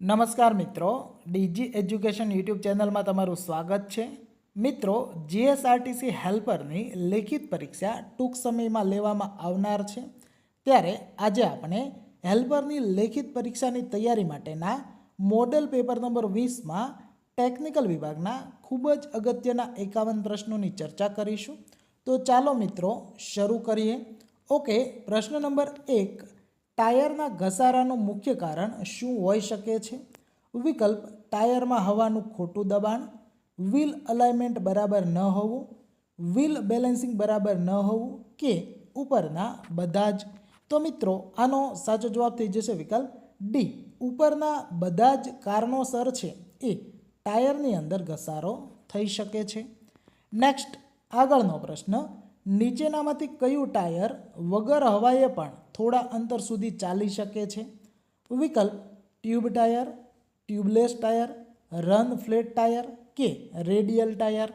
નમસ્કાર મિત્રો, DG education YouTube ચેનલમાં તમારું સ્વાગત છે. મિત્રો, જીએસઆરટીસી હેલ્પરની લેખિત પરીક્ષા ટૂંક સમયમાં લેવામાં આવનાર છે. ત્યારે આજે આપણે હેલ્પરની લેખિત પરીક્ષાની તૈયારી માટેના મોડેલ પેપર નંબર વીસમાં ટેકનિકલ વિભાગના ખૂબ જ અગત્યના એકાવન પ્રશ્નોની ચર્ચા કરીશું. તો ચાલો મિત્રો, શરૂ કરીએ. ઓકે, પ્રશ્ન નંબર એક ટાયરના ઘસારાનું મુખ્ય કારણ શું હોઈ શકે છે? વિકલ્પ, ટાયરમાં હવાનું ખોટું દબાણ, વ્હીલ અલાઇમેન્ટ બરાબર ન હોવું, વ્હીલ બેલેન્સિંગ બરાબર ન હોવું કે ઉપરના બધા જ? તો મિત્રો, આનો સાચો જવાબ થઈ જશે વિકલ્પ ડી ઉપરના બધા જ કારણોસર છે એ ટાયરની અંદર ઘસારો થઈ શકે છે. નેક્સ્ટ આગળનો પ્રશ્ન નીચેનામાંથી કયું ટાયર વગર હવાએ પણ થોડા અંતર સુધી ચાલી શકે છે? વિકલ્પ, tube tyre, tubeless tyre, run flat tyre કે રેડિયલ ટાયર?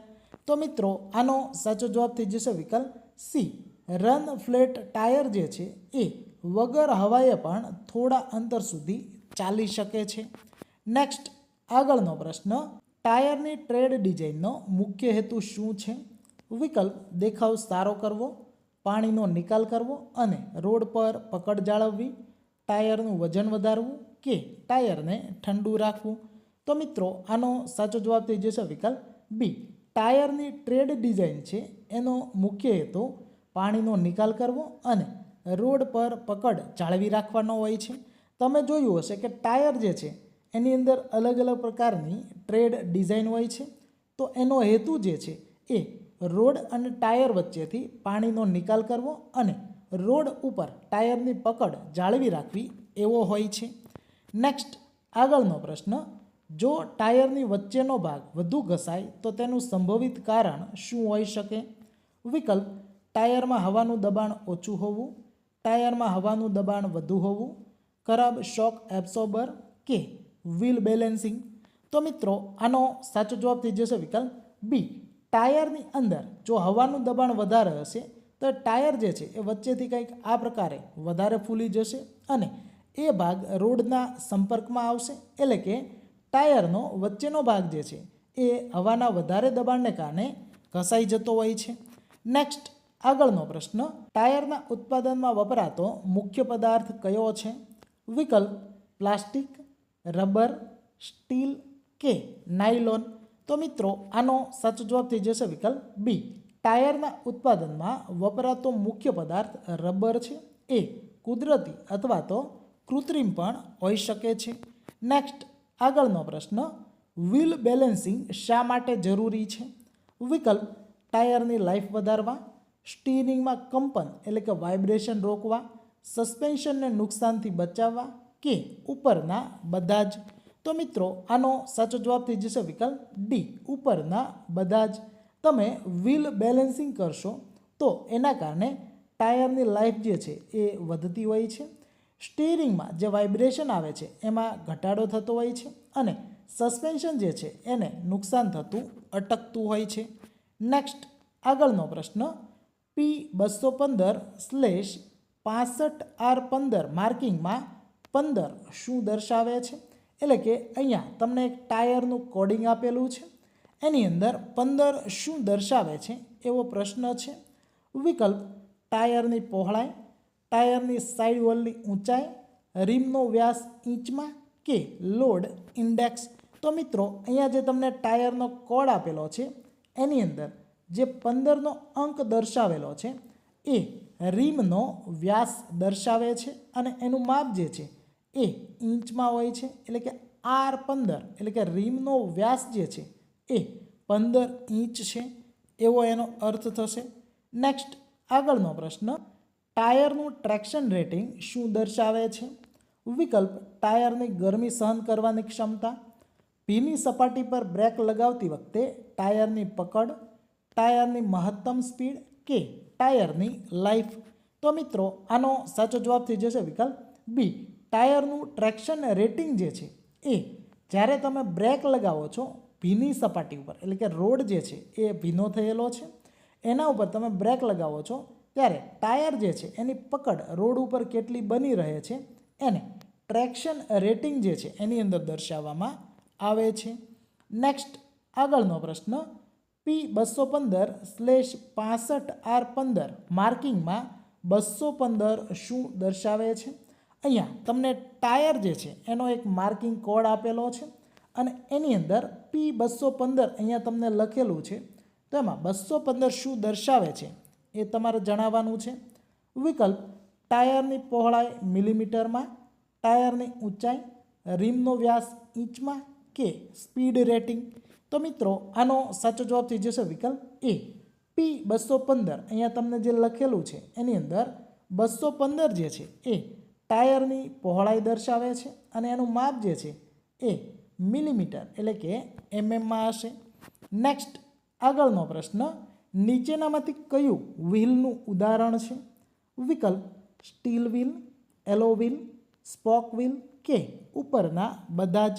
તો મિત્રો, આનો સાચો જવાબ થઈ જશે વિકલ્પ સી. રન ફ્લેટ ટાયર જે છે એ વગર હવાએ પણ થોડા અંતર સુધી ચાલી શકે છે. નેક્સ્ટ, આગળનો પ્રશ્ન. ટાયરની ટ્રેડ ડિઝાઇનનો મુખ્ય હેતુ શું છે? વિકલ્પ દેખાવ સારો કરવો, પાણીનો નિકાલ કરવો અને રોડ પર પકડ જાળવવી, ટાયરનું વજન વધારવું કે ટાયરને ઠંડુ રાખવું. તો મિત્રો, આનો સાચો જવાબ થઈ જશે વિકલ્પ બી. ટાયરની ટ્રેડ ડિઝાઇન છે, એનો મુખ્ય હેતુ પાણીનો નિકાલ કરવો અને રોડ પર પકડ જાળવી રાખવાનો હોય છે. તમે જોયું હશે કે ટાયર જે છે, એની અંદર અલગ અલગ પ્રકારની ટ્રેડ ડિઝાઇન હોય છે. તો એનો હેતુ જે છે, એ રોડ અને ટાયર વચ્ચેથી પાણીનો નિકાલ કરવો અને રોડ ઉપર ટાયરની પકડ જાળવી રાખવી એવો હોય છે. નેક્સ્ટ આગળનો પ્રશ્ન, જો ટાયરની વચ્ચેનો ભાગ વધુ ઘસાય, તો તેનું સંભવિત કારણ શું હોઈ શકે? વિકલ્પ, ટાયરમાં હવાનું દબાણ ઓછું હોવું, ટાયરમાં હવાનું દબાણ વધુ હોવું, ખરાબ શોક એબ્સોર્બર કે વ્હીલ બેલેન્સિંગ તો મિત્રો, આનો સાચો જવાબ થઈ જશે વિકલ્પ બી ટાયરની અંદર જો હવાનું દબાણ વધારે હશે, તો ટાયર જે છે એ વચ્ચેથી કંઈક આ પ્રકારે વધારે ફૂલી જશે અને એ ભાગ રોડના સંપર્કમાં આવશે. એટલે કે ટાયરનો વચ્ચેનો ભાગ જે છે એ હવાના વધારે દબાણને કારણે ઘસાઈ જતો હોય છે. નેક્સ્ટ આગળનો પ્રશ્ન, ટાયરના ઉત્પાદનમાં વપરાતો મુખ્ય પદાર્થ કયો છે? વિકલ્પ, પ્લાસ્ટિક, રબર, સ્ટીલ કે નાયલોન. તો મિત્રો, આનો સાચો જવાબ થઈ જશે વિકલ્પ બી ટાયરના ઉત્પાદનમાં વપરાતો મુખ્ય પદાર્થ રબર છે. એ કુદરતી અથવા તો કૃત્રિમ પણ હોઈ શકે છે. નેક્સ્ટ આગળનો પ્રશ્ન વ્હીલ બેલેન્સિંગ શા માટે જરૂરી છે? વિકલ્પ, ટાયરની લાઈફ વધારવા, સ્ટીરિંગમાં કંપન એટલે કે વાઇબ્રેશન રોકવા, સસ્પેન્શનને નુકસાનથી બચાવવા કે ઉપરના બધા જ? તો મિત્રો, આનો સાચો જવાબ થઈ જશે વિકલ્પ ડી ઉપરના બધા જ. તમે વ્હીલ બેલેન્સિંગ કરશો, તો એના કારણે ટાયરની લાઈફ જે છે એ વધતી હોય છે. સ્ટીરિંગમાં જે વાઇબ્રેશન આવે છે, એમાં ઘટાડો થતો હોય છે અને સસ્પેન્શન જે છે, એને નુકસાન થતું, અટકતું હોય છે. નેક્સ્ટ આગળનો પ્રશ્ન પી બસો પંદર સ્લેશ પાસઠ આર પંદર માર્કિંગમાં પંદર શું દર્શાવે છે? એટલે કે અહીંયા તમને એક ટાયરનું કોડિંગ આપેલું છે. એની અંદર પંદર શું દર્શાવે છે એવો પ્રશ્ન છે. વિકલ્પ, ટાયરની પહોળાઈ, ટાયરની સાઇડ વોલની ઊંચાઈ, રીમનો વ્યાસ ઇંચમાં કે લોડ ઇન્ડેક્સ તો મિત્રો, અહીંયા જે તમને ટાયરનો કોડ આપેલો છે, એની અંદર જે પંદરનો અંક દર્શાવેલો છે, એ રીમનો વ્યાસ દર્શાવે છે અને એનું માપ જે છે એ ઇંચમાં હોય છે, એટલે કે આર પંદર, એટલે કે રીમનો વ્યાસ જે છે, એ પંદર ઇંચ છે, એવો એનો અર્થ થશે. નેક્સ્ટ આગળનો પ્રશ્ન, ટાયરનું ટ્રેક્શન રેટિંગ શું દર્શાવે છે? વિકલ્પ, ટાયરની ગરમી સહન કરવાની ક્ષમતા, ભીની સપાટી પર બ્રેક લગાવતી વખતે ટાયરની પકડ, ટાયરની મહત્તમ સ્પીડ કે ટાયરની લાઈફ તો મિત્રો, આનો સાચો જવાબ થઈ જશે વિકલ્પ બી ટાયરનું ટ્રેક્શન રેટિંગ જે છે એ જ્યારે તમે બ્રેક લગાવો છો ભીની સપાટી ઉપર, એટલે કે રોડ જે છે એ ભીનો થયેલો છે, એના ઉપર તમે બ્રેક લગાવો છો, ત્યારે ટાયર જે છે એની પકડ રોડ ઉપર કેટલી બની રહે છે, એને ટ્રેક્શન રેટિંગ જે છે એની અંદર દર્શાવવામાં આવે છે. નેક્સ્ટ આગળનો પ્રશ્ન પી બસો પંદર સ્લેશ પાસઠ આર પંદર માર્કિંગમાં બસો પંદર શું દર્શાવે છે? અહીંયા તમને ટાયર જે છે, એનો એક માર્કિંગ કોડ આપેલો છે અને એની અંદર પી બસો પંદર અહીંયા તમને લખેલું છે. તો એમાં બસો પંદર શું દર્શાવે છે એ તમારે જણાવવાનું છે. વિકલ્પ, ટાયરની પહોળાઈ મિલીમીટરમાં, ટાયરની ઊંચાઈ રીમનો વ્યાસ ઇંચમાં કે સ્પીડ રેટિંગ. તો મિત્રો, આનો સાચો જવાબ થઈ જશે વિકલ્પ એ. પી બસો પંદર, અહીંયા તમને જે લખેલું છે એની અંદર બસો પંદર જે છે એ ટાયરની પહોળાઈ દર્શાવે છે અને એનું માપ જે છે એ મિલીમીટર એટલે કે એમએમમાં હશે. નેક્સ્ટ આગળનો પ્રશ્ન, નીચેનામાંથી કયું વ્હીલનું ઉદાહરણ છે? વિકલ્પ, steel wheel, alloy wheel, spoke wheel કે ઉપરના બધા જ.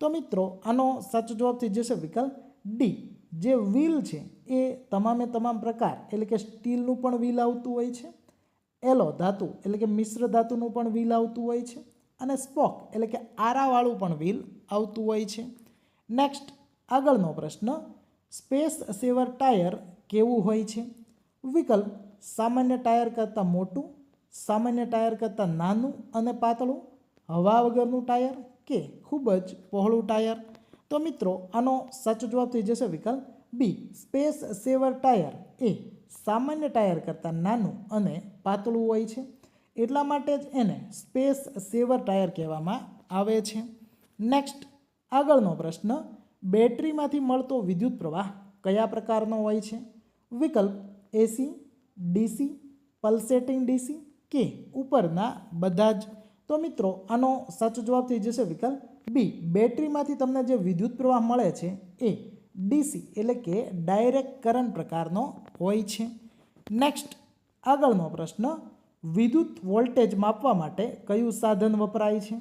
તો મિત્રો, આનો સાચો જવાબ થઈ જશે વિકલ્પ ડી જે વ્હીલ છે એ તમામે તમામ પ્રકાર એટલે કે સ્ટીલનું પણ વ્હીલ આવતું હોય છે. એલો ધાતુ એટલે કે મિશ્ર ધાતુનું પણ વ્હીલ આવતું હોય છે અને સ્પોક એટલે કે આરાવાળું પણ વ્હીલ આવતું હોય છે. નેક્સ્ટ આગળનો પ્રશ્ન, સ્પેસ સેવર ટાયર કેવું હોય છે? વિકલ્પ, સામાન્ય ટાયર કરતાં મોટું, સામાન્ય ટાયર કરતાં નાનું અને પાતળું, હવા વગરનું ટાયર કે ખૂબ જ પહોળું ટાયર? તો મિત્રો, આનો સાચો જવાબ થઈ જશે વિકલ્પ બી, સ્પેસ સેવર ટાયર એ સામાન્ય ટાયર કરતાં નાનું અને પાતળું હોય છે. એટલા માટે જ એને સ્પેસ સેવર ટાયર કહેવામાં આવે છે. નેક્સ્ટ, આગળનો પ્રશ્ન, બેટરીમાંથી મળતો વિદ્યુત પ્રવાહ કયા પ્રકારનો હોય છે? વિકલ્પ એસી ડીસી પલ્સેટિંગ ડીસી કે ઉપરના બધા જ. તો મિત્રો, આનો સાચો જવાબ થઈ જશે વિકલ્પ બી બેટરીમાંથી તમને જે વિદ્યુત પ્રવાહ મળે છે એ ડીસી એટલે કે ડાયરેક્ટ કરંટ પ્રકારનો હોય છે. નેક્સ્ટ આગળનો પ્રશ્ન, વિદ્યુત વોલ્ટેજ માપવા માટે કયું સાધન વપરાય છે?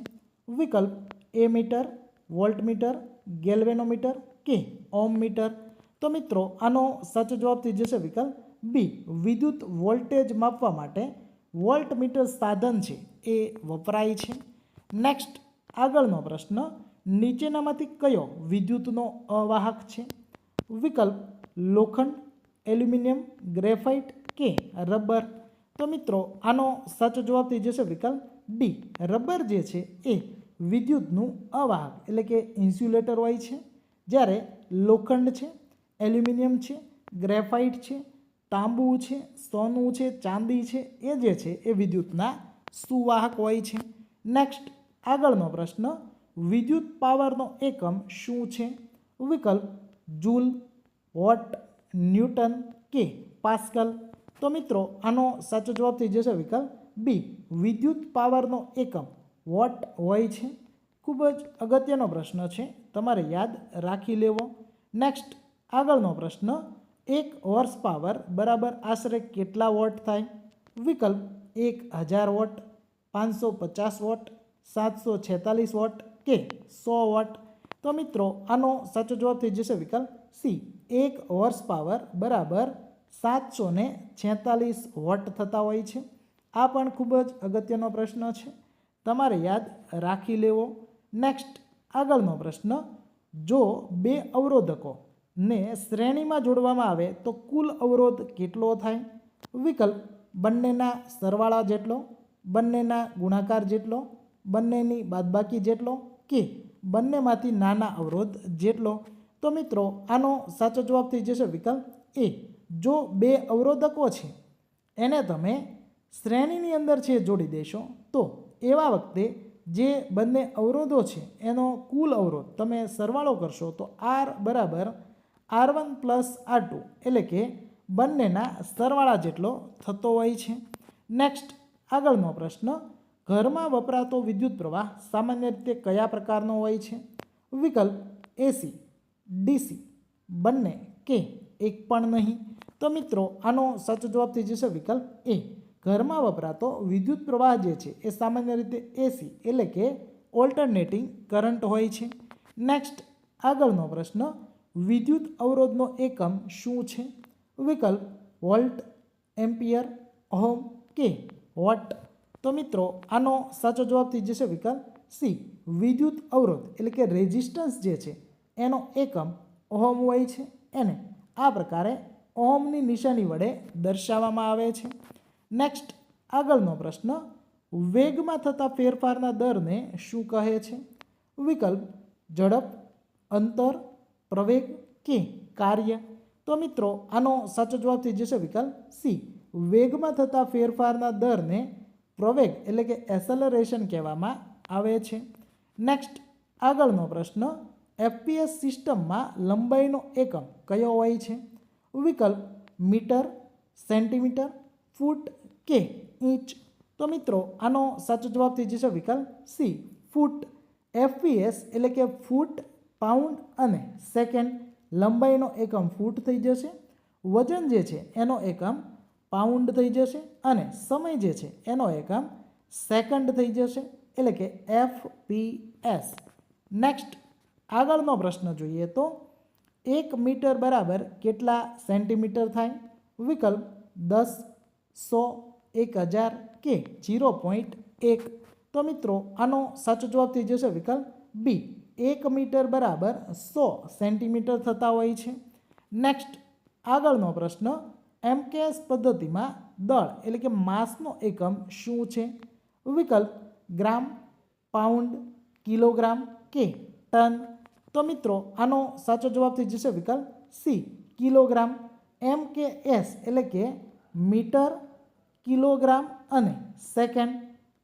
વિકલ્પ એ મીટર વોલ્ટમીટર ગેલ્વેનોમીટર કે ઓમ મીટર તો મિત્રો, આનો સાચો જવાબ થઈ જશે વિકલ્પ બી વિદ્યુત વોલ્ટેજ માપવા માટે વોલ્ટમીટર સાધન છે, એ વપરાય છે. નેક્સ્ટ આગળનો પ્રશ્ન નીચેનામાંથી કયો વિદ્યુતનો અવાહક છે? વિકલ્પ લોખંડ, એલ્યુમિનિયમ, ગ્રેફાઇટ કે રબર? તો મિત્રો, આનો સાચો જવાબ થઈ જશે વિકલ્પ ડી રબર જે છે એ વિદ્યુતનું અવાહક, એટલે કે ઇન્સ્યુલેટર હોય છે. જ્યારે લોખંડ છે, એલ્યુમિનિયમ છે, ગ્રેફાઇટ છે, તાંબુ છે, સોનું છે, ચાંદી છે, એ જે છે એ વિદ્યુતના સુવાહક હોય છે. નેક્સ્ટ આગળનો પ્રશ્ન વિદ્યુત પાવરનો એકમ શું છે? વિકલ્પ જૂલ વોટ ન્યૂટન કે પાસ્કલ. તો મિત્રો, આનો સાચો જવાબ થઈ જશે વિકલ્પ બી. વિદ્યુત પાવરનો એકમ વોટ હોય છે? ખૂબ જ અગત્યનો પ્રશ્ન છે. તમારે યાદ રાખી લેવો. નેક્સ્ટ, આગળનો પ્રશ્ન. એક હોર્સ પાવર બરાબર આશરે કેટલા વોટ થાય? વિકલ્પ એક હજાર વોટ, પાંચસો પચાસ વોટ, સાતસો છેતાલીસ વોટ કે સો વોટ? તો મિત્રો, આનો સાચો જવાબ થઈ જશે વિકલ્પ સી. એક હોર્સ પાવર બરાબર સાતસો ને છેતાલીસ વોટ થતા હોય છે. આ પણ ખૂબ જ અગત્યનો પ્રશ્ન છે. તમારે યાદ રાખી લેવો. નેક્સ્ટ આગળનો પ્રશ્ન. જો બે અવરોધકો ને શ્રેણીમાં જોડવામાં આવે, તો કુલ અવરોધ કેટલો થાય? વિકલ્પ, બંનેના સરવાળા જેટલો, બંનેના ગુણાકાર જેટલો, બંનેની બાદબાકી જેટલો કે બંનેમાંથી નાના અવરોધ જેટલો. તો મિત્રો, આનો સાચો જવાબ થઈ જશે વિકલ્પ એ. જો બે અવરોધકો છે, એને તમે શ્રેણીની અંદર છે જોડી દેશો, તો એવા વખતે જે બંને અવરોધો છે, એનો કુલ અવરોધ તમે સરવાળો કરશો તો આર બરાબર R one plus R two. એટલે કે બંનેના સરવાળા જેટલો થતો હોય છે. નેક્સ્ટ, આગળનો પ્રશ્ન ઘરમાં વપરાતો વિદ્યુત પ્રવાહ સામાન્ય રીતે કયા પ્રકારનો હોય છે? વિકલ્પ એસી ડીસી બંને કે એક પણ નહીં. તો મિત્રો, આનો સાચો જવાબ થઈ જશે વિકલ્પ એ ઘરમાં વપરાતો વિદ્યુત પ્રવાહ જે છે એ સામાન્ય રીતે એસી એટલે કે ઓલ્ટરનેટિંગ કરંટ હોય છે. નેક્સ્ટ આગળનો પ્રશ્ન, વિદ્યુત અવરોધનો એકમ શું છે? વિકલ્પ, વોલ્ટ, એમ્પિયર હોમ કે વોટ? તો મિત્રો, આનો સાચો જવાબ થઈ જશે વિકલ્પ સી, વિદ્યુત અવરોધ એટલે કે રેઝિસ્ટન્સ જે છે, એનો એકમ ઓહમ હોય છે એને આ પ્રકારે ઓહમની નિશાની વડે દર્શાવવામાં આવે છે. નેક્સ્ટ આગળનો પ્રશ્ન, વેગમાં થતા ફેરફારના દરને શું કહે છે? વિકલ્પ, ઝડપ, અંતર, પ્રવેગ કે કાર્ય. તો મિત્રો, આનો સાચો જવાબ થઈ જશે વિકલ્પ સી, વેગમાં થતા ફેરફારના દરને પ્રવેગ એટલે કે એસેલરેશન કહેવામાં આવે છે. નેક્સ્ટ આગળનો પ્રશ્ન એફપીએસ સિસ્ટમમાં લંબાઈનો એકમ કયો હોય છે? વિકલ્પ, મીટર, સેન્ટીમીટર, ફૂટ કે ઇંચ? તો મિત્રો, આનો સાચો જવાબ થઈ જશે વિકલ્પ સી ફૂટ. એફપીએસ એટલે કે ફૂટ, પાઉન્ડ અને સેકન્ડ. લંબાઈનો એકમ ફૂટ થઈ જશે. વજન જે છે, એનો એકમ પાઉન્ડ થઈ જશે અને સમય જે છે એનો એકમ સેકન્ડ થઈ જશે એટલે કે એફ પી એસ નેક્સ્ટ આગળનો પ્રશ્ન જોઈએ તો એક મીટર બરાબર કેટલા સેન્ટીમીટર થાય? વિકલ્પ દસ સો એક હજાર કે જીરો પોઈન્ટ એક. તો મિત્રો, આનો સાચો જવાબ થઈ જશે વિકલ્પ બી. એક મીટર બરાબર સો સેન્ટીમીટર થતા હોય છે. નેક્સ્ટ આગળનો પ્રશ્ન એમકેએસ પદ્ધતિમાં દળ એટલે કે માસનો એકમ શું છે? વિકલ્પ ગ્રામ, પાઉન્ડ, કિલોગ્રામ કે ટન. તો મિત્રો, આનો સાચો જવાબ થઈ જશે વિકલ્પ સી, કિલોગ્રામ. એમ કે એસ એટલે કે મીટર, કિલોગ્રામ અને સેકન્ડ.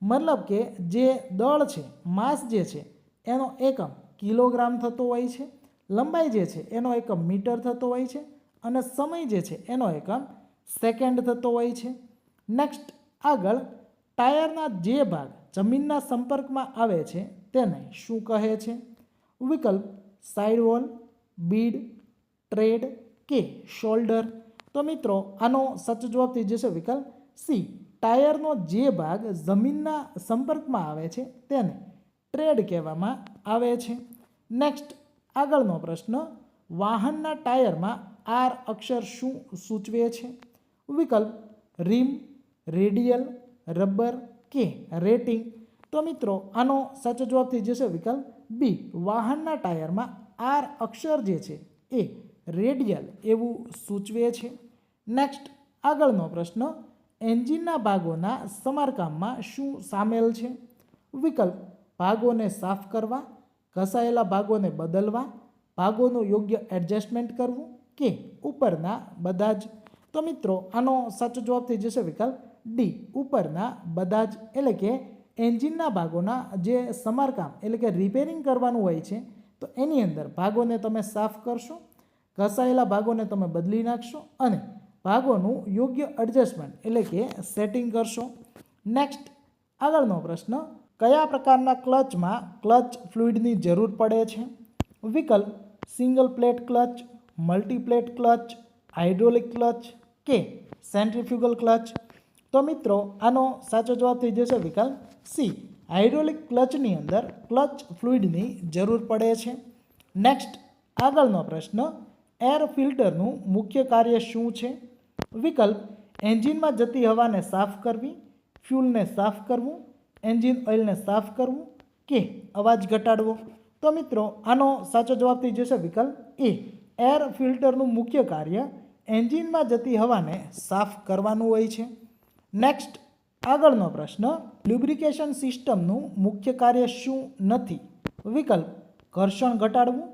મતલબ કે જે દળ છે, માસ જે છે, એનો એકમ કિલોગ્રામ થતો હોય છે. લંબાઈ જે છે, એનો એકમ મીટર થતો હોય છે. અને સમય જે છે એનો એકમ સેકન્ડ થતો હોય છે. નેક્સ્ટ આગળ ટાયરના જે ભાગ જમીનના સંપર્કમાં આવે છે તેને શું કહે છે? વિકલ્પ સાઇડવોલ બીડ ટ્રેડ કે શોલ્ડર તો મિત્રો આનો સાચો જવાબ થઈ જશે વિકલ્પ સી. ટાયરનો જે ભાગ જમીનના સંપર્કમાં આવે છે તેને ટ્રેડ કહેવામાં આવે છે. નેક્સ્ટ આગળનો પ્રશ્ન વાહનના ટાયરમાં આર અક્ષર શું સૂચવે છે? વિકલ્પ, રીમ, રેડિયલ, રબર, કે રેટિંગ. તો મિત્રો, આનો સાચો જવાબ થઈ જશે વિકલ્પ બી, વાહનના ટાયરમાં આર અક્ષર જે છે એ રેડિયલ એવું સૂચવે છે. નેક્સ્ટ આગળનો પ્રશ્ન, એન્જિનના ભાગોના સમારકામમાં શું સામેલ છે? વિકલ્પ, ભાગોને સાફ કરવા, ઘસાયેલા ભાગોને બદલવા, ભાગોનું યોગ્ય એડજસ્ટમેન્ટ કરવું કે ઉપરના બધા જ? તો મિત્રો, આનો સાચો જવાબ થઈ જશે વિકલ્પ ડી. ઉપરના બધા જ, એટલે કે એન્જિનના ભાગોના જે સમારકામ, એટલે કે રિપેરિંગ કરવાનું હોય છે, તો એની અંદર ભાગોને તમે સાફ કરશો, ઘસાયેલા ભાગોને તમે બદલી નાખશો અને ભાગોનું યોગ્ય એડજસ્ટમેન્ટ એટલે કે સેટિંગ કરશો. નેક્સ્ટ આગળનો પ્રશ્ન, કયા પ્રકારના ક્લચમાં ક્લચ ફ્લુઇડની જરૂર પડે છે? વિકલ્પ single plate clutch multiplate clutch hydraulic clutch કે સેન્ટ્રીફ્યુગલ ક્લચ તો મિત્રો, આનો સાચો જવાબ થઈ જશે વિકલ્પ સી હાઇડ્રોલિક ક્લચની અંદર ક્લચ ફ્લુઇડની જરૂર પડે છે. નેક્સ્ટ આગળનો પ્રશ્ન એર ફિલ્ટરનું મુખ્ય કાર્ય શું છે? વિકલ્પ એન્જિનમાં જતી હવાને સાફ કરવી ફ્યુલને સાફ કરવું એન્જિન ઓઇલને સાફ કરવું કે અવાજ ઘટાડવો? તો મિત્રો, આનો સાચો જવાબ થઈ જશે વિકલ્પ એ એર ફિલ્ટરનું મુખ્ય કાર્ય એન્જિનમાં જતી હવાને સાફ કરવાનું હોય છે. નેક્સ્ટ આગળનો પ્રશ્ન લ્યુબ્રિકેશન સિસ્ટમનું મુખ્ય કાર્ય શું નથી? વિકલ્પ, ઘર્ષણ ઘટાડવું,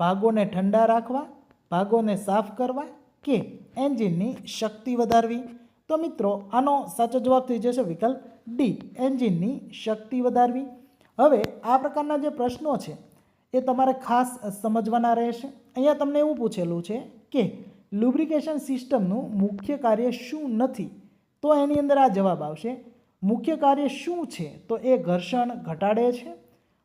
ભાગોને ઠંડા રાખવા, ભાગોને સાફ કરવા કે એન્જિનની શક્તિ વધારવી? તો મિત્રો, આનો સાચો જવાબ થઈ જશે વિકલ્પ ડી, એન્જિનની શક્તિ વધારવી. હવે આ પ્રકારના જે પ્રશ્નો છે એ તમારે ખાસ સમજવાના રહેશે. અહીંયા તમને એવું પૂછેલું છે કે લુબ્રિકેશન સિસ્ટમનું મુખ્ય કાર્ય શું નથી? તો એની અંદર આ જવાબ આવશે. મુખ્ય કાર્ય શું છે? તો એ ઘર્ષણ ઘટાડે છે,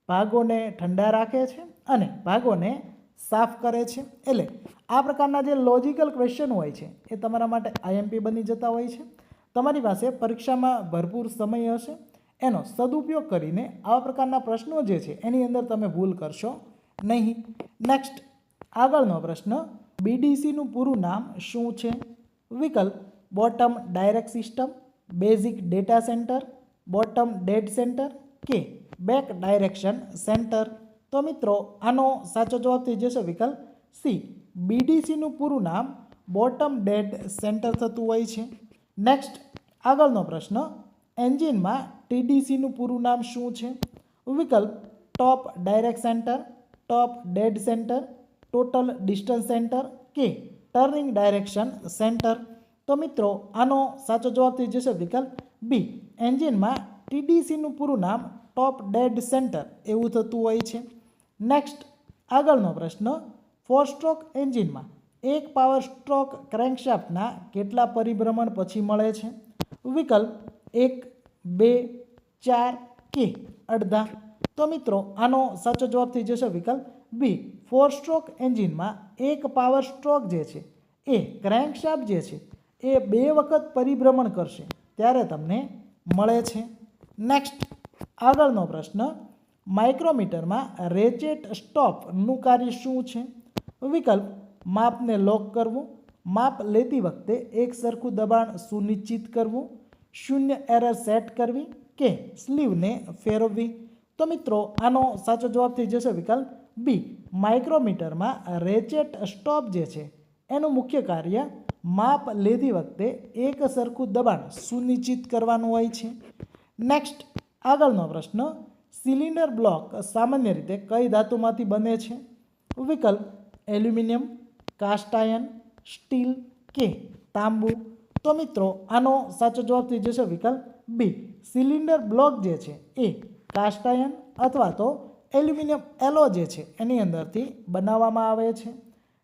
ભાગોને ઠંડા રાખે છે અને ભાગોને સાફ કરે છે. એટલે આ પ્રકારના જે લોજિકલ ક્વેશ્ચન હોય છે, એ તમારા માટે આઈએમપી બની જતા હોય છે. તમારી પાસે પરીક્ષામાં ભરપૂર સમય હશે. એનો સદુપયોગ કરીને આવા પ્રકારના પ્રશ્નો જે છે, એની અંદર તમે ભૂલ કરશો નહીં. નેક્સ્ટ આગળનો પ્રશ્ન બીડીસીનું પૂરું નામ શું છે? વિકલ્પ bottom direct system basic data centre bottom dead centre કે બેક ડાયરેક્શન સેન્ટર તો મિત્રો, આનો સાચો જવાબ થઈ જશે વિકલ્પ સી બીડીસીનું પૂરું નામ બોટમ ડેડ સેન્ટર થતું હોય છે. નેક્સ્ટ આગળનો પ્રશ્ન એન્જિનમાં ટીડીસીનું પૂરું નામ શું છે? વિકલ્પ, top direct centre, top dead centre, total distance centre કે ટર્નિંગ ડાયરેક્શન સેન્ટર. તો મિત્રો, આનો સાચો જવાબ થઈ જશે વિકલ્પ બી. એન્જિનમાં ટીડીસીનું પૂરું નામ ટોપ ડેડ સેન્ટર એવું થતું હોય છે. નેક્સ્ટ, આગળનો પ્રશ્ન, ફોર સ્ટ્રોક એન્જિનમાં એક પાવર સ્ટ્રોક ક્રેન્કશાફ્ટના કેટલા પરિભ્રમણ પછી મળે છે? વિકલ્પ એક, બે, ચાર, કે. અડધા. તો મિત્રો, આનો સાચો જવાબ થઈ જશે વિકલ્પ બી ફોર સ્ટ્રોક એન્જિનમાં એક પાવર સ્ટ્રોક જે છે, એ ક્રેન્કશાફ્ટ જે છે, એ બે વખત પરિભ્રમણ કરશે, ત્યારે તમને મળે છે. નેક્સ્ટ આગળનો પ્રશ્ન માઇક્રોમીટરમાં રેચેટ સ્ટોપનું કાર્ય શું છે? વિકલ્પ, માપને લોક કરવું. માપ લેતી વખતે એક સરખું દબાણ સુનિશ્ચિત કરવું. શૂન્ય એરર સેટ કરવી કે સ્લીવને ફેરવવી? તો મિત્રો, આનો સાચો જવાબ થઈ જશે વિકલ્પ બી માઇક્રોમીટરમાં રેચેટ સ્ટોપ જે છે, એનું મુખ્ય કાર્ય માપ લેતી વખતે એક સરખું દબાણ સુનિશ્ચિત કરવાનું હોય છે. નેક્સ્ટ આગળનો પ્રશ્ન, સિલિન્ડર બ્લોક સામાન્ય રીતે કઈ ધાતુમાંથી બને છે? વિકલ્પ, એલ્યુમિનિયમ, કાસ્ટ આયર્ન સ્ટીલ કે તાંબુ? તો મિત્રો, આનો સાચો જવાબ થઈ જશે વિકલ્પ બી સિલિન્ડર બ્લોક જે છે એ કાસ્ટાયન અથવા તો એલ્યુમિનિયમ એલો જે છે એની અંદરથી બનાવવામાં આવે છે.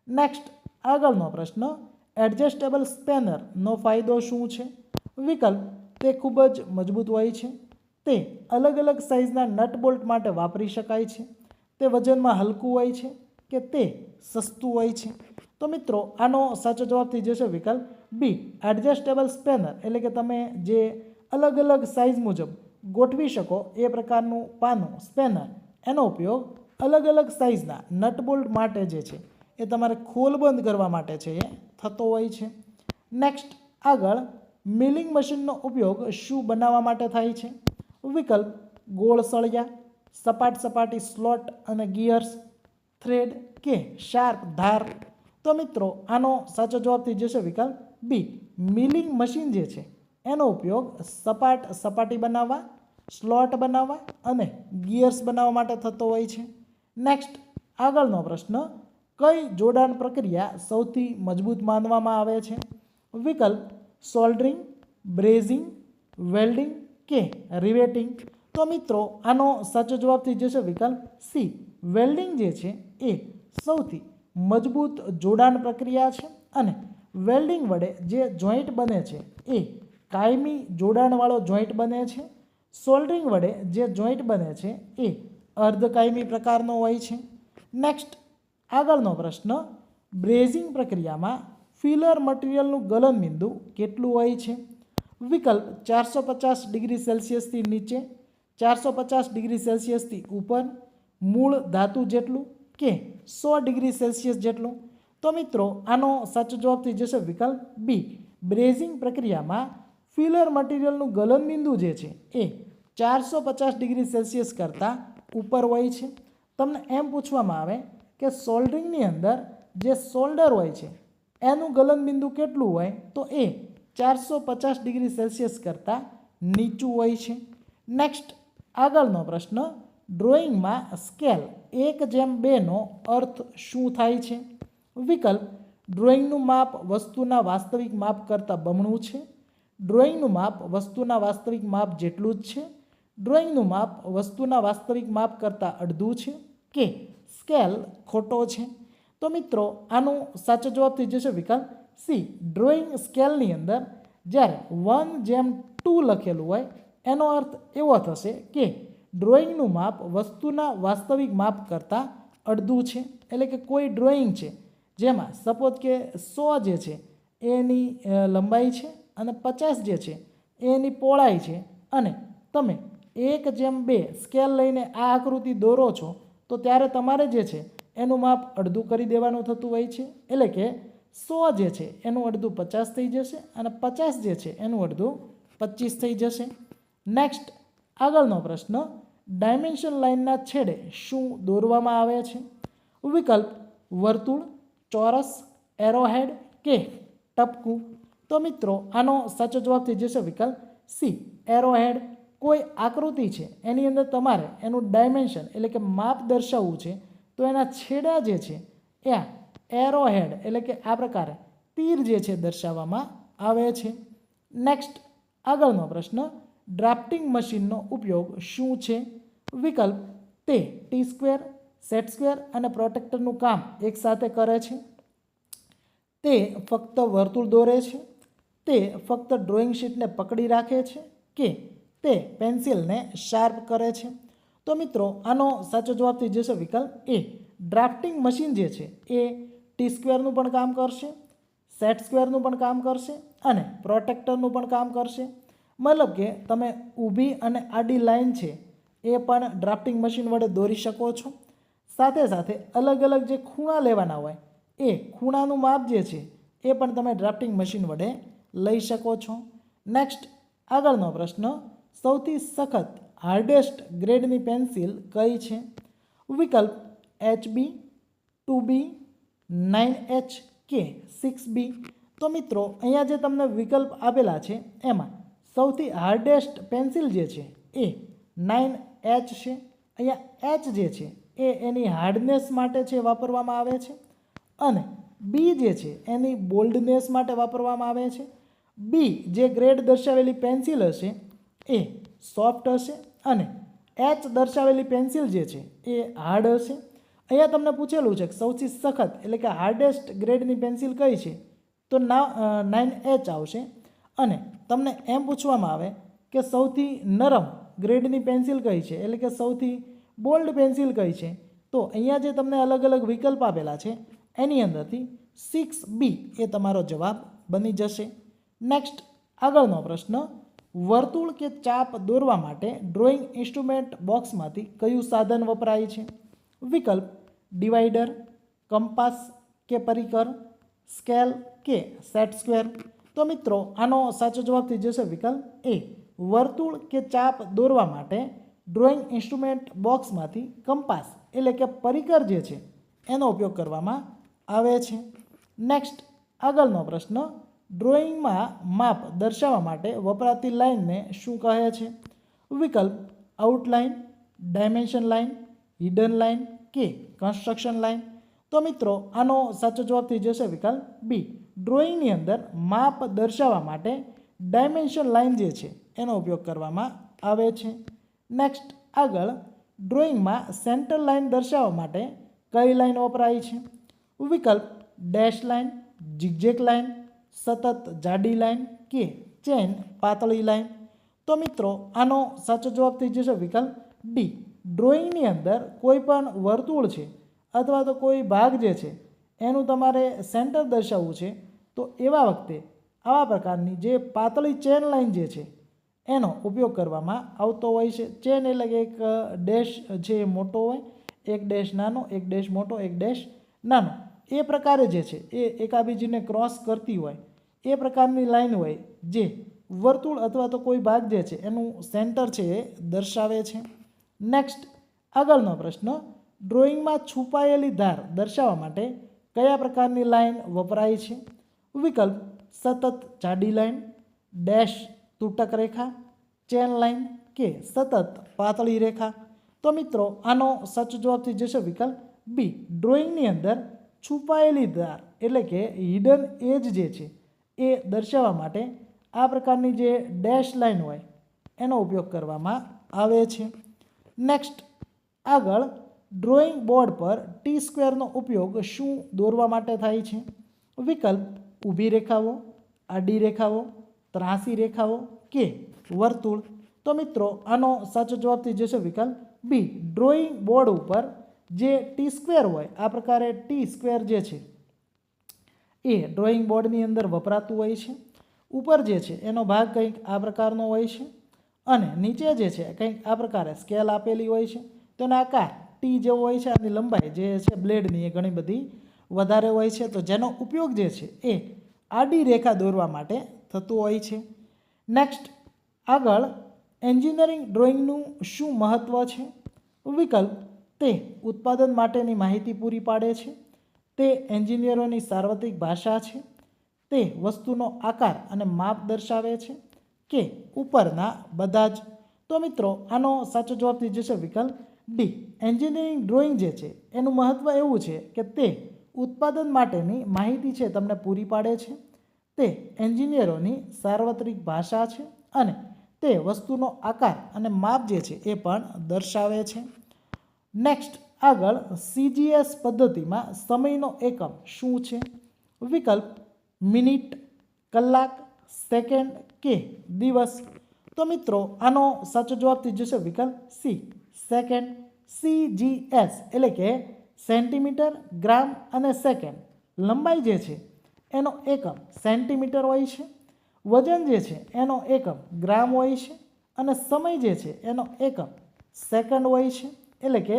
નેક્સ્ટ આગળનો પ્રશ્ન, એડજસ્ટેબલ સ્પેનરનો ફાયદો શું છે? વિકલ્પ, તે ખૂબ જ મજબૂત હોય છે. તે અલગ અલગ સાઇઝના નટ બોલ્ટ માટે વાપરી શકાય છે. તે વજનમાં હલકું હોય છે કે તે સસ્તું હોય છે. તો મિત્રો, આનો સાચો જવાબ થઈ જશે વિકલ્પ બી એડજસ્ટેબલ સ્પેનર એટલે કે તમે જે અલગ અલગ સાઇઝ મુજબ ગોઠવી શકો એ પ્રકારનું પાનું સ્પેનર એનો ઉપયોગ અલગ અલગ સાઇઝના નટ બોલ્ટ માટે જે છે, એ તમારે ખોલ બંધ કરવા માટે છે, એ થતો હોય છે. નેક્સ્ટ આગળ મિલિંગ મશીનનો ઉપયોગ શું બનાવવા માટે થાય છે. વિકલ્પ, ગોળ સળિયા, સપાટ સપાટી સ્લોટ અને ગિયર્સ થ્રેડ કે શાર્પ ધાર. તો મિત્રો, આનો સાચો જવાબ થઈ જશે વિકલ્પ બી મિલિંગ મશીન જે છે, એનો ઉપયોગ સપાટ, સપાટી બનાવવા સ્લોટ બનાવવા અને ગિયર્સ બનાવવા માટે થતો હોય છે. નેક્સ્ટ આગળનો પ્રશ્ન, કઈ જોડાણ પ્રક્રિયા સૌથી મજબૂત માનવામાં આવે છે? વિકલ્પ સોલ્ડરિંગ બ્રેઝિંગ વેલ્ડિંગ કે રિવેટિંગ તો મિત્રો, આનો સાચો જવાબ થઈ જશે વિકલ્પ સી વેલ્ડિંગ જે છે, એ સૌથી મજબૂત જોડાણ પ્રક્રિયા છે અને વેલ્ડિંગ વડે જે જોઈન્ટ બને છે એ કાયમી જોડાણવાળો જોઈન્ટ બને છે. સોલ્ડરિંગ વડે જે જોઈન્ટ બને છે એ અર્ધ કાયમી પ્રકારનો હોય છે. નેક્સ્ટ, આગળનો પ્રશ્ન, બ્રેઝિંગ પ્રક્રિયામાં ફિલર મટીરિયલનું ગલનબિંદુ કેટલું હોય છે? વિકલ્પ, ચારસો પચાસ ડિગ્રી સેલ્સિયસથી નીચે, ચારસો પચાસ ડિગ્રી સેલ્સિયસથી ઉપર, મૂળ ધાતુ જેટલું કે સો ડિગ્રી સેલ્સિયસ જેટલું? તો મિત્રો, આનો સાચો જવાબ થઈ જશે વિકલ્પ બી બ્રેઝિંગ પ્રક્રિયામાં ફિલર મટીરિયલનું ગલનબિંદુ જે છે એ ચારસો પચાસ ડિગ્રી સેલ્સિયસ કરતાં ઉપર હોય છે. તમને એમ પૂછવામાં આવે કે સોલ્ડરિંગની અંદર જે સોલ્ડર હોય છે, એનું ગલનબિંદુ કેટલું હોય? તો એ ચારસો પચાસ ડિગ્રી સેલ્સિયસ કરતાં નીચું હોય છે. નેક્સ્ટ આગળનો પ્રશ્ન. ડ્રોઈંગમાં સ્કેલ એક જેમ બેનો અર્થ શું થાય છે? વિકલ્પ, ડ્રોઈંગનું માપ વસ્તુના વાસ્તવિક માપ કરતાં બમણું છે. ડ્રોઈંગનું માપ વસ્તુના વાસ્તવિક માપ જેટલું જ છે. ડ્રોઈંગનું માપ વસ્તુના વાસ્તવિક માપ કરતાં અડધું છે કે સ્કેલ ખોટો છે. તો મિત્રો, આનું સાચો જવાબ થઈ જશે વિકલ્પ સી. ડ્રોઈંગ સ્કેલની અંદર જ્યારે વન જેમ ટુ લખેલું હોય, એનો અર્થ એવો થશે કે ડ્રોઈંગનું માપ વસ્તુના વાસ્તવિક માપ કરતાં અડધું છે. એટલે કે કોઈ ડ્રોઈંગ છે જેમાં સપોઝ કે સો જે છે, એની લંબાઈ છે અને પચાસ જે છે, એની પહોળાઈ છે. અને તમે એક જેમ બે સ્કેલ લઈને આ આકૃતિ દોરો છો, તો ત્યારે તમારે જે છે, એનું માપ અડધું કરી દેવાનું થતું હોય છે. એટલે કે સો જે છે, એનું અડધું પચાસ થઈ જશે અને પચાસ જે છે, એનું અડધું પચીસ થઈ જશે. નેક્સ્ટ આગળનો પ્રશ્ન ડાયમેન્શન લાઇનના છેડે શું દોરવામાં આવે છે? વિકલ્પ, વર્તુળ ચોરસ, એરોહેડ કે ટપકું? તો મિત્રો, આનો સાચો જવાબ થઈ જશે વિકલ્પ સી. એરોહેડ કોઈ આકૃતિ છે, એની અંદર તમારે એનું ડાયમેન્શન એટલે કે માપ દર્શાવવું છે, તો એના છેડા જે છે, એ એરોહેડ એટલે કે આ પ્રકારે તીર જે છે દર્શાવવામાં આવે છે. નેક્સ્ટ આગળનો પ્રશ્ન ડ્રાફ્ટિંગ મશીનનો ઉપયોગ શું છે? વિકલ્પ તે ટી સ્ક્વેર સેટ સ્ક્વેર અને પ્રોટેક્ટરનું કામ એકસાથે કરે છે. તે ફક્ત વર્તુળ દોરે છે. તે ફક્ત ડ્રોઈંગ શીટને પકડી રાખે છે કે તે પેન્સિલને શાર્પ કરે છે. તો મિત્રો, આનો સાચો જવાબ થઈ જશે વિકલ્પ એ. ડ્રાફ્ટિંગ મશીન જે છે એ ટી સ્ક્વેરનું પણ કામ કરશે, સેટ સ્ક્વેરનું પણ કામ કરશે અને પ્રોટેક્ટરનું પણ કામ કરશે. મતલબ કે તમે ઊભી અને આડી લાઈન છે એ પણ ડ્રાફ્ટિંગ મશીન વડે દોરી શકો છો. સાથે સાથે અલગ અલગ જે ખૂણા લેવાના હોય, એ ખૂણાનું માપ જે છે, એ પણ તમે ડ્રાફ્ટિંગ મશીન વડે લઈ શકો છો. નેક્સ્ટ આગળનો પ્રશ્ન, સૌથી સખત હાર્ડેસ્ટ ગ્રેડની પેન્સિલ કઈ છે? વિકલ્પ H B two B nine H કે સિક્સ બી તો મિત્રો, અહીંયા જે તમને વિકલ્પ આપેલા છે, એમાં સૌથી હાર્ડેસ્ટ પેન્સિલ જે છે, એ નાઇન એચ છે. અહીંયા એચ જે છે એ એની હાર્ડનેસ માટે છે વાપરવામાં આવે છે. અને બી જે છે એની બોલ્ડનેસ માટે વાપરવામાં આવે છે. બી જે ગ્રેડ દર્શાવેલી પેન્સિલ હશે એ સોફ્ટ હશે અને એચ દર્શાવેલી પેન્સિલ જે છે એ હાર્ડ હશે. અહીંયા તમને પૂછેલું છે કે સૌથી સખત એટલે કે હાર્ડેસ્ટ ગ્રેડની પેન્સિલ કઈ છે? તો ના નાઇન એચ આવશે. અને તમને એમ પૂછવામાં આવે કે સૌથી નરમ ગ્રેડની પેન્સિલ કઈ છે? એટલે કે સૌથી બોલ્ડ પેન્સિલ કઈ છે. તો અહીંયા જે તમને અલગ અલગ વિકલ્પ આપેલા છે, એની અંદરથી સિક્સ બી એ તમારો જવાબ બની જશે. નેક્સ્ટ આગળનો પ્રશ્ન, વર્તુળ કે ચાપ દોરવા માટે ડ્રોઈંગ ઇન્સ્ટ્રુમેન્ટ બોક્સમાંથી કયું સાધન વપરાય છે? વિકલ્પ ડિવાઈડર કંપાસ કે પરિકર સ્કેલ કે સેટ સ્ક્વેર તો મિત્રો, આનો સાચો જવાબ થઈ જશે વિકલ્પ એ વર્તુળ કે ચાપ દોરવા માટે ડ્રોઈંગ ઇન્સ્ટ્રુમેન્ટ બોક્સમાંથી કંપાસ એટલે કે પરિકર જે છે, એનો ઉપયોગ કરવામાં આવે છે. નેક્સ્ટ આગળનો પ્રશ્ન, ડ્રોઈંગમાં માપ દર્શાવવા માટે વપરાતી લાઇનને શું કહે છે? વિકલ્પ outline dimension line hidden line કે કન્સ્ટ્રક્શન લાઇન તો મિત્રો, આનો સાચો જવાબ થઈ જશે વિકલ્પ બી ડ્રોઈંગની અંદર માપ દર્શાવવા માટે ડાયમેન્શન લાઇન જે છે, એનો ઉપયોગ કરવામાં આવે છે. નેક્સ્ટ આગળ ડ્રોઈંગમાં સેન્ટર લાઇન દર્શાવવા માટે કઈ લાઇન વપરાય છે? વિકલ્પ ડેશ લાઇન ઝિગઝેક લાઇન સતત જાડી લાઇન કે ચેન પાતળી લાઇન તો મિત્રો, આનો સાચો જવાબ થઈ જશે વિકલ્પ ડી ડ્રોઈંગની અંદર કોઈ પણ વર્તુળ છે અથવા તો કોઈ ભાગ જે છે, એનું તમારે સેન્ટર દર્શાવવું છે, તો એવા વખતે આવા પ્રકારની જે પાતળી ચેન લાઇન જે છે એનો ઉપયોગ કરવામાં આવતો હોય છે. ચેન એટલે કે એક ડેશ જે મોટો હોય, એક ડેશ નાનો, એક ડેશ મોટો, એક ડેશ નાનો. એ પ્રકારે જે છે, એ એકાબીજીને ક્રોસ કરતી હોય, એ પ્રકારની લાઈન હોય જે વર્તુળ અથવા તો કોઈ ભાગ જે છે, એનું સેન્ટર છે એ દર્શાવે છે. નેક્સ્ટ આગળનો પ્રશ્ન ડ્રોઈંગમાં છુપાયેલી ધાર દર્શાવવા માટે કયા પ્રકારની લાઈન વપરાય છે? વિકલ્પ, સતત જાડી લાઈન ડેશ તૂટક રેખા ચેન લાઈન કે સતત પાતળી રેખા. તો મિત્રો, આનો સાચો જવાબ થઈ જશે વિકલ્પ બી ડ્રોઈંગની અંદર છુપાયેલી ધાર, એટલે કે હિડન એજ જે છે, એ દર્શાવવા માટે આ પ્રકારની જે ડેશ લાઇન હોય, એનો ઉપયોગ કરવામાં આવે છે. નેક્સ્ટ આગળ ડ્રોઈંગ બોર્ડ પર ટી સ્ક્વેરનો ઉપયોગ શું દોરવા માટે થાય છે? વિકલ્પ, ઊભી રેખાઓ, આડી રેખાઓ ત્રાસી રેખાઓ કે વર્તુળ. તો મિત્રો, આનો સાચો જવાબ થઈ જશે વિકલ્પ બી ડ્રોઈંગ બોર્ડ ઉપર જે ટી સ્ક્વેર હોય, આ પ્રકારે ટી સ્ક્વેર જે છે, એ ડ્રોઈંગ બોર્ડની અંદર વપરાતું હોય છે. ઉપર જે છે, એનો ભાગ કંઈક આ પ્રકારનો હોય છે અને નીચે જે છે, કંઈક આ પ્રકારે સ્કેલ આપેલી હોય છે. તેનો આકાર ટી જેવો હોય છે, આની લંબાઈ જે છે બ્લેડની એ ઘણી બધી વધારે હોય છે. તો જેનો ઉપયોગ જે છે, એ આડી રેખા દોરવા માટે થતું હોય છે. નેક્સ્ટ આગળ એન્જિનિયરિંગ ડ્રોઈંગનું શું મહત્ત્વ છે? વિકલ્પ, તે ઉત્પાદન માટેની માહિતી પૂરી પાડે છે. તે એન્જિનિયરોની સાર્વત્રિક ભાષા છે. તે વસ્તુનો આકાર અને માપ દર્શાવે છે કે ઉપરના બધા જ. તો મિત્રો, આનો સાચો જવાબ થઈ જશે વિકલ્પ ડી એન્જિનિયરિંગ ડ્રોઈંગ જે છે, એનું મહત્ત્વ એવું છે કે તે ઉત્પાદન માટેની માહિતી છે, તમને પૂરી પાડે છે. તે એન્જિનિયરોની સાર્વત્રિક ભાષા છે અને તે વસ્તુનો આકાર અને માપ જે છે એ પણ દર્શાવે છે. નેક્સ્ટ આગળ સીજીએસ પદ્ધતિમાં સમયનો એકમ શું છે? વિકલ્પ, મિનિટ, કલાક, સેકન્ડ કે દિવસ? તો મિત્રો, આનો સાચો જવાબ થઈ જશે વિકલ્પ સી સેકન્ડ. સીજીએસ એટલે કે સેન્ટીમીટર, ગ્રામ અને સેકન્ડ. લંબાઈ જે છે એનો એકમ સેન્ટીમીટર હોય છે. વજન જે છે એનો એકમ ગ્રામ હોય છે અને સમય જે છે એનો એકમ સેકન્ડ હોય છે. એટલે કે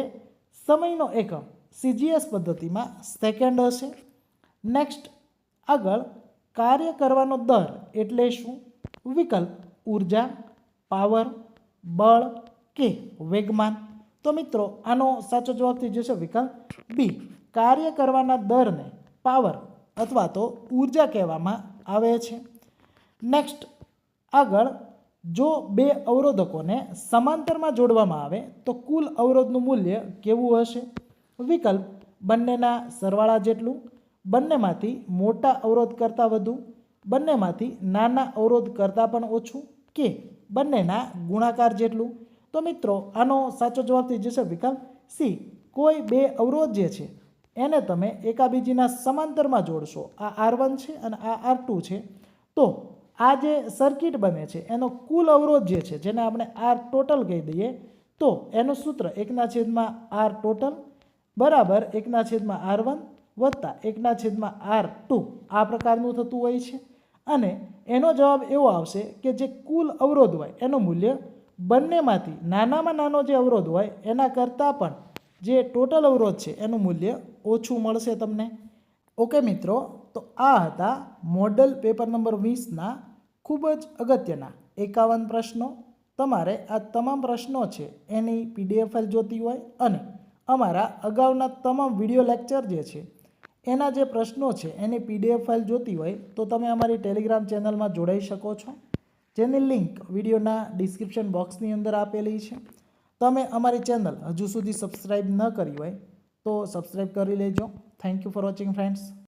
સમયનો એકમ સીજીએસ પદ્ધતિમાં સેકન્ડ હશે. નેક્સ્ટ આગળ કાર્ય કરવાનો દર એટલે શું? વિકલ્પ ઊર્જા, પાવર, બળ કે વેગમાન. તો મિત્રો, આનો સાચો જવાબ થઈ જશે વિકલ્પ બી. કાર્ય કરવાના દરને પાવર અથવા તો ઊર્જા કહેવામાં આવે છે. નેક્સ્ટ આગળ, જો બે અવરોધકોને સમાંતરમાં જોડવામાં આવે, તો કુલ અવરોધનું મૂલ્ય કેવું હશે? વિકલ્પ, બંનેના સરવાળા જેટલું, બંનેમાંથી મોટા અવરોધ કરતાં વધુ, બંનેમાંથી નાના અવરોધ કરતાં પણ ઓછું કે બંનેના ગુણાકાર જેટલું? તો મિત્રો, આનો સાચો જવાબ થઈ જશે વિકલ્પ સી. કોઈ બે અવરોધ જે છે એને તમે એકાબીજીના સમાંતરમાં જોડશો. આ આર વન છે અને આ આર ટુ છે. તો આ જે સર્કિટ બને છે, એનો કુલ અવરોધ જે છે, જેને આપણે આર ટોટલ કહી દઈએ, તો એનું સૂત્ર એકના છેદમાં આર ટોટલ બરાબર એકના છેદમાં આર વન વત્તા એકના છેદમાં આર ટુ. આ પ્રકારનું થતું હોય છે. અને એનો જવાબ એવો આવશે કે જે કુલ અવરોધ હોય, એનું મૂલ્ય બંનેમાંથી નાનામાં નાનો જે અવરોધ હોય, એના કરતાં પણ જે ટોટલ અવરોધ છે, એનું મૂલ્ય ઓછું મળશે તમને. ઓકે મિત્રો, તો આ હતા મોડલ પેપર નંબર વીસના ખૂબ જ અગત્યના એકાવન પ્રશ્નો. તમારે આ તમામ પ્રશ્નો છે એની પીડીએફ ફાઇલ જોતી હોય અને અમારા અગાઉના તમામ વીડિયો લેક્ચર જે છે, એના જે પ્રશ્નો છે એની પીડીએફ ફાઇલ જોતી હોય તો તમે અમારી ટેલિગ્રામ ચેનલમાં જોડાઈ શકો છો. જેની લિંક વિડીયોના ડિસ્ક્રિપ્શન બોક્સની અંદર આપેલી છે. તમે અમારી ચેનલ હજુ સુધી સબસ્ક્રાઈબ ન કરી હોય તો સબસ્ક્રાઈબ કરી લેજો. Thank you for watching friends